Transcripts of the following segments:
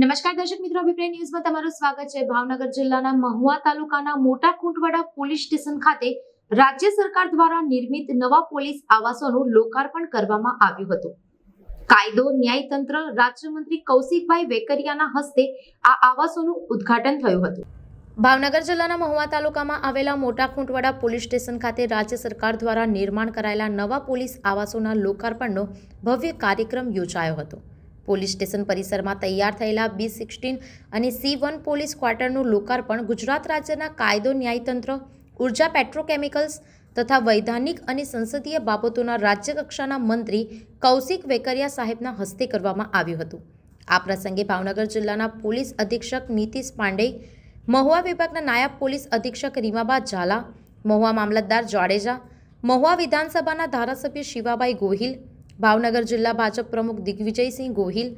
નમસ્કાર દર્શક મિત્રો, અભિપ્રાય ન્યૂઝમાં તમારું સ્વાગત છે. ભાવનગર જિલ્લાના મહુવા તાલુકાના મોટા કુંટવાડા પોલીસ સ્ટેશન ખાતે રાજ્ય સરકાર દ્વારા નિર્મિત નવા પોલીસ આવાસોનું લોકાર્પણ કરવામાં આવ્યું હતું. કાયદો, ન્યાયતંત્ર, રાજ્યમંત્રી કૌશિકભાઈ વેકરિયાના હસ્તે આ આવાસોનું ઉદ્ઘાટન થયું હતું. ભાવનગર જિલ્લાના મહુવા તાલુકામાં આવેલા મોટા ખૂંટવાડા પોલીસ સ્ટેશન ખાતે રાજ્ય સરકાર દ્વારા નિર્માણ કરાયેલા નવા પોલીસ આવાસોના લોકાર્પણનો ભવ્ય કાર્યક્રમ યોજાયો હતો. પોલીસ સ્ટેશન પરિસરમાં તૈયાર થયેલા બી સિક્સટીન અને સી વન પોલીસ ક્વાર્ટરનું લોકાર્પણ ગુજરાત રાજ્યના કાયદો, ન્યાયતંત્ર, ઊર્જા, પેટ્રોકેમિકલ્સ તથા વૈધાનિક અને સંસદીય બાબતોના રાજ્યકક્ષાના મંત્રી કૌશિક વેકરિયા સાહેબના હસ્તે કરવામાં આવ્યું હતું. આ પ્રસંગે ભાવનગર જિલ્લાના પોલીસ અધિક્ષક નીતિશ પાંડે, મહુવા વિભાગના નાયબ પોલીસ અધિક્ષક રીમાબા ઝાલા, મહુવા મામલતદાર જાડેજા, મહુવા વિધાનસભાના ધારાસભ્ય શિવાબાઈ ગોહિલ ભાવનગર જિલ્લા ભાજપ પ્રમુખ દિગ્વિજયસિંહ ગોહિલ,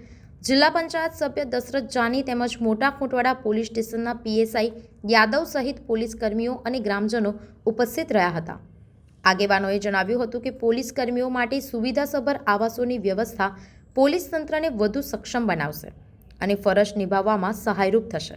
જિલ્લા પંચાયત સભ્ય દશરથ જાની તેમજ મોટા ખૂંટવાડા પોલીસ સ્ટેશનના પીએસઆઈ યાદવ સહિત પોલીસ કર્મીઓ અને ગ્રામજનો ઉપસ્થિત રહ્યા હતા. આગેવાનોએ જણાવ્યું હતું કે પોલીસ કર્મીઓ માટે સુવિધાસભર આવાસોની વ્યવસ્થા પોલીસ તંત્રને વધુ સક્ષમ બનાવશે અને ફરજ નિભાવવામાં સહાયરૂપ થશે.